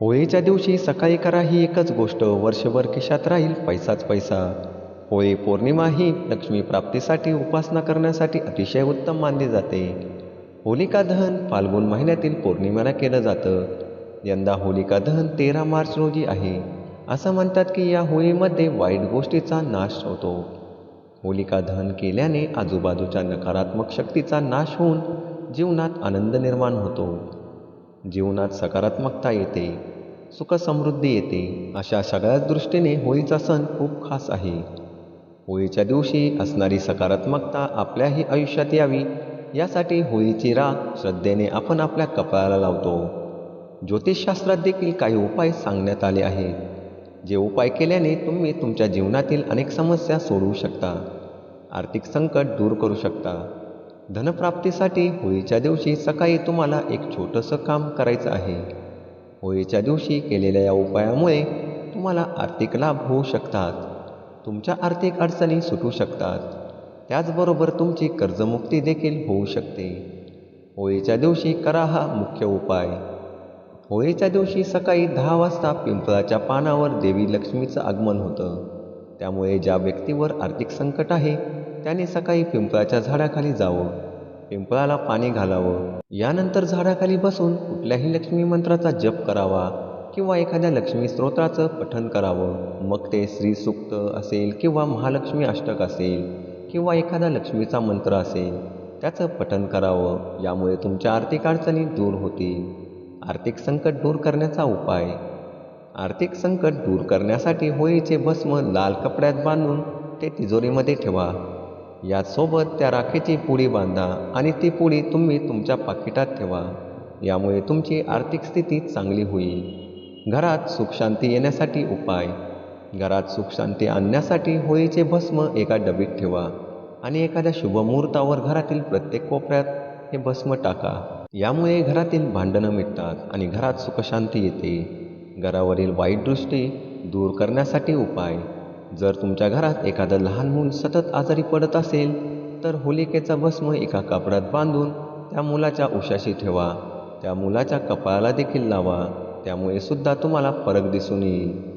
होळीच्या दिवशी सकाळी करा ही एकच गोष्ट. वर्षभर खिशात राहील पैसाच पैसा. होळी पौर्णिमा ही लक्ष्मी प्राप्तीसाठी उपासना करण्यासाठी अतिशय उत्तम मानली जाते. होलिका दहन फाल्गुन महिन्यातील पौर्णिमेला केलं जातं. यंदा होलिका दहन तेरा मार्च रोजी आहे. असं म्हणतात की या होळीमध्ये वाईट गोष्टीचा नाश होतो. होलिका दहन केल्याने आजूबाजूच्या नकारात्मक शक्तीचा नाश होऊन जीवनात आनंद निर्माण होतो. जीवनात सकारात्मकता येते सुखसमृद्धी येते अशा सगळ्याच दृष्टीने होळीचा सण खूप खास आहे. होळीच्या दिवशी असणारी सकारात्मकता आपल्याही आयुष्यात यावी यासाठी होळीची राख श्रद्धेने आपण आपल्या कपाळाला लावतो. ज्योतिषशास्त्रात देखील काही उपाय सांगण्यात आले आहेत. जे उपाय केल्याने तुम्ही तुमच्या जीवनातील अनेक समस्या सोडवू शकता आर्थिक संकट दूर करू शकता. धनप्राप्तीसाठी होळीच्या दिवशी सकाळी तुम्हाला एक छोटंसं काम करायचं आहे. होळीच्या दिवशी केलेल्या या उपायामुळे तुम्हाला आर्थिक लाभ होऊ शकतात. तुमच्या आर्थिक अडचणी सुटू शकतात. त्याचबरोबर तुमची कर्जमुक्ती देखील होऊ शकते. होळीच्या दिवशी करा हा मुख्य उपाय. होळीच्या दिवशी सकाळी दहा वाजता पिंपळाच्या पानावर देवी लक्ष्मीचं आगमन होतं. त्यामुळे ज्या व्यक्तीवर आर्थिक संकट आहे त्याने सकाळी पिंपळाच्या झाडाखाली जावं पिंपळाला पाणी घालावं. यानंतर झाडाखाली बसून कुठल्याही लक्ष्मी मंत्राचा जप करावा किंवा एखाद्या लक्ष्मी स्तोत्राचं पठन करावं. मग ते श्रीसूक्त असेल किंवा महालक्ष्मी अष्टक असेल किंवा एखादा लक्ष्मीचा मंत्र असेल त्याचं पठन करावं. यामुळे तुमच्या आर्थिक अडचणी दूर होतील. आर्थिक संकट दूर करण्याचा उपाय. आर्थिक संकट दूर करण्यासाठी होळीचे भस्म लाल कपड्यात बांधून ते तिजोरीमध्ये ठेवा. याचसोबत त्या राखेची पुडी बांधा आणि ती पुडी तुम्ही तुमच्या पाकिटात ठेवा. यामुळे तुमची आर्थिक स्थिती चांगली होईल. घरात सुखशांती येण्यासाठी उपाय. घरात सुखशांती आणण्यासाठी होळीचे भस्म एका डबीत ठेवा आणि एखाद्या शुभमुहूर्तावर घरातील प्रत्येक कोपऱ्यात हे भस्म टाका. यामुळे घरातील भांडणं मिटतात आणि घरात सुखशांती येते. घरावरील वाईट दृष्टी दूर करण्यासाठी उपाय. जर तुमच्या घरात एखादं लहान मूल सतत आजारी पडत असेल तर होलिकेचा भस्म एका कापडात बांधून त्या मुलाच्या उशाशी ठेवा. त्या मुलाच्या कपाळाला देखील लावा. त्यामुळे सुद्धा तुम्हाला फरक दिसून येईल.